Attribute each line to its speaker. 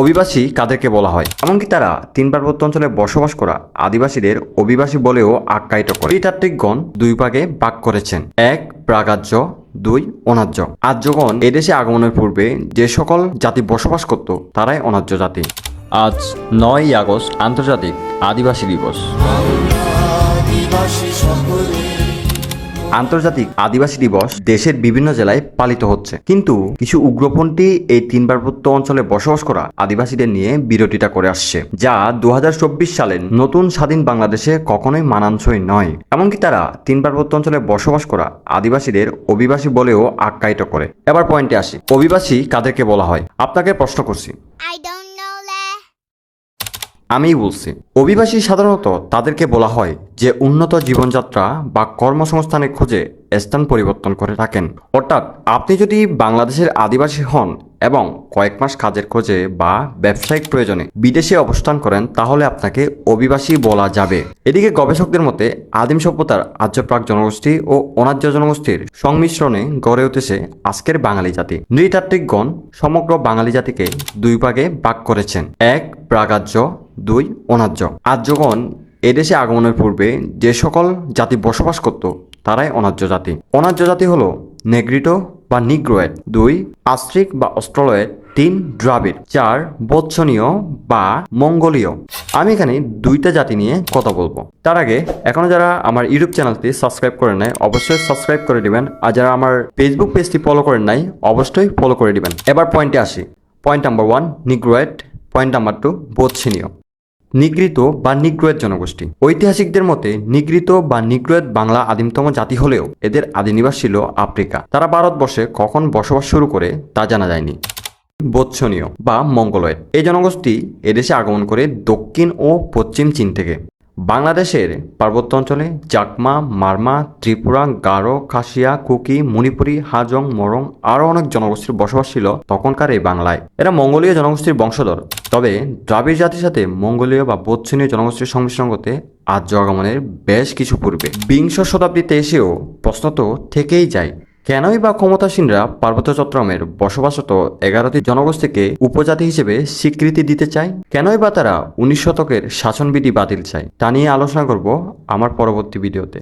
Speaker 1: অভিবাসী কাদেরকে বলা হয়। এমনকি তারা তিন পার্বত্য অঞ্চলে বসবাস করা আদিবাসীদের অভিবাসী বলেও আখ্যায়িত করে। নৃতাত্ত্বিকগণ দুই ভাগে ভাগ করেছেন। এক প্রাগাজ্য দুই অনার্য আর্যগণ এদেশে আগমনের পূর্বে যে সকল জাতি বসবাস করত, তারাই অনার্য জাতি। আজ নয় আগস্ট আন্তর্জাতিক আদিবাসী দিবস।
Speaker 2: আদিবাসী
Speaker 1: আন্তর্জাতিক আদিবাসী দিবস দেশের বিভিন্ন জেলায় পালিত হচ্ছে। কিন্তু কিছু উগ্রপন্থী এই তিন পার্বত্য অঞ্চলে বসবাস করা আদিবাসীদের নিয়ে বিরোধিতা করে আসছে, যা দু সালের নতুন স্বাধীন বাংলাদেশে কখনোই মানানসই নয়। এমনকি তারা তিন পার্বত্য অঞ্চলে বসবাস করা আদিবাসীদের অভিবাসী বলেও আখ্যায়িত করে। এবার পয়েন্টে আসি। অভিবাসী কাদেরকে বলা হয়? আপনাকে প্রশ্ন করছি। আমিই বলছি। অভিবাসী সাধারণত তাদেরকে বলা হয় যে উন্নত জীবনযাত্রা বা কর্মসংস্থানের খোঁজে স্থান পরিবর্তন করে থাকেন। অর্থাৎ আপনি যদি বাংলাদেশের আদিবাসী হন এবং কয়েক মাস কাজের খোঁজে বা ব্যবসায়িক প্রয়োজনে বিদেশে অবস্থান করেন, তাহলে আপনাকে অভিবাসী বলা যাবে। এদিকে গবেষকদের মতে আদিম সভ্যতার আর্যপ্রাক জনগোষ্ঠী ও অনার্য জনগোষ্ঠীর সংমিশ্রণে গড়ে উঠেছে আজকের বাঙালি জাতি। নৃতাত্ত্বিকগণ সমগ্র বাঙালি জাতিকে দুই ভাগে ভাগ করেছেন। এক প্রাগাজ্য দুই অনার্য আর্যগণ এদেশে আগমনের পূর্বে যে সকল জাতি বসবাস করত, তারাই অনার্য জাতি। অনার্য জাতি হলো নেগ্রিটো বা নিগ্রোয়েড দুই আস্ট্রিক বা অস্ট্রোলয়েড তিন, দ্রাবিড়। চার, বৎসনীয় বা মঙ্গোলীয়। আমি এখানে দুইটা জাতি নিয়ে কথা বলব। তার আগে, এখনও যারা আমার ইউটিউব চ্যানেলটি সাবস্ক্রাইব করে নেয় অবশ্যই সাবস্ক্রাইব করে দিবেন। আর যারা আমার ফেসবুক পেজটি ফলো করেন নাই, অবশ্যই ফলো করে দিবেন। এবার পয়েন্টে আসি। Point number one Negroid point number two বৎসনীয় নিগৃহীত বা নিগ্রোয়েদ জনগোষ্ঠী। ঐতিহাসিকদের মতে, নিগৃহীত বা নিগ্রোয়েদ বাংলা আদিমতম জাতি হলেও এদের আদিনিবাস ছিল আফ্রিকা। তারা ভারতবর্ষে কখন বসবাস শুরু করে, তা জানা যায়নি। বোৎসনীয় বা মঙ্গলয়েড। এই জনগোষ্ঠী এদেশে আগমন করে দক্ষিণ ও পশ্চিম চীন থেকে। বাংলাদেশের পার্বত্য অঞ্চলে চাকমা মারমা, ত্রিপুরা, গারো, খাসিয়া, কুকি, মণিপুরী, হাজং, মরং আরও অনেক জনগোষ্ঠীর বসবাস ছিল তখনকার এই বাংলায়। এরা মঙ্গোলীয় জনগোষ্ঠীর বংশধর। তবে দ্রাবিড় জাতির সাথে মঙ্গোলীয় বা বচ্ছনীয় জনগোষ্ঠীর সংমিশ্রণ করতে আর্য আগমনের বেশ কিছু পূর্বে। বিংশ শতাব্দীতে এসেও প্রশ্ন তো থেকেই যায় কেনই বা ক্ষমতাসীনরা পার্বত্য চট্টগ্রামের বসবাসত এগারোটি জনগোষ্ঠীকে উপজাতি হিসেবে স্বীকৃতি দিতে চায়? কেনই বা তারা উনিশ শতকের শাসনবিধি বাতিল চায়? তা নিয়ে আলোচনা করব আমার পরবর্তী ভিডিওতে।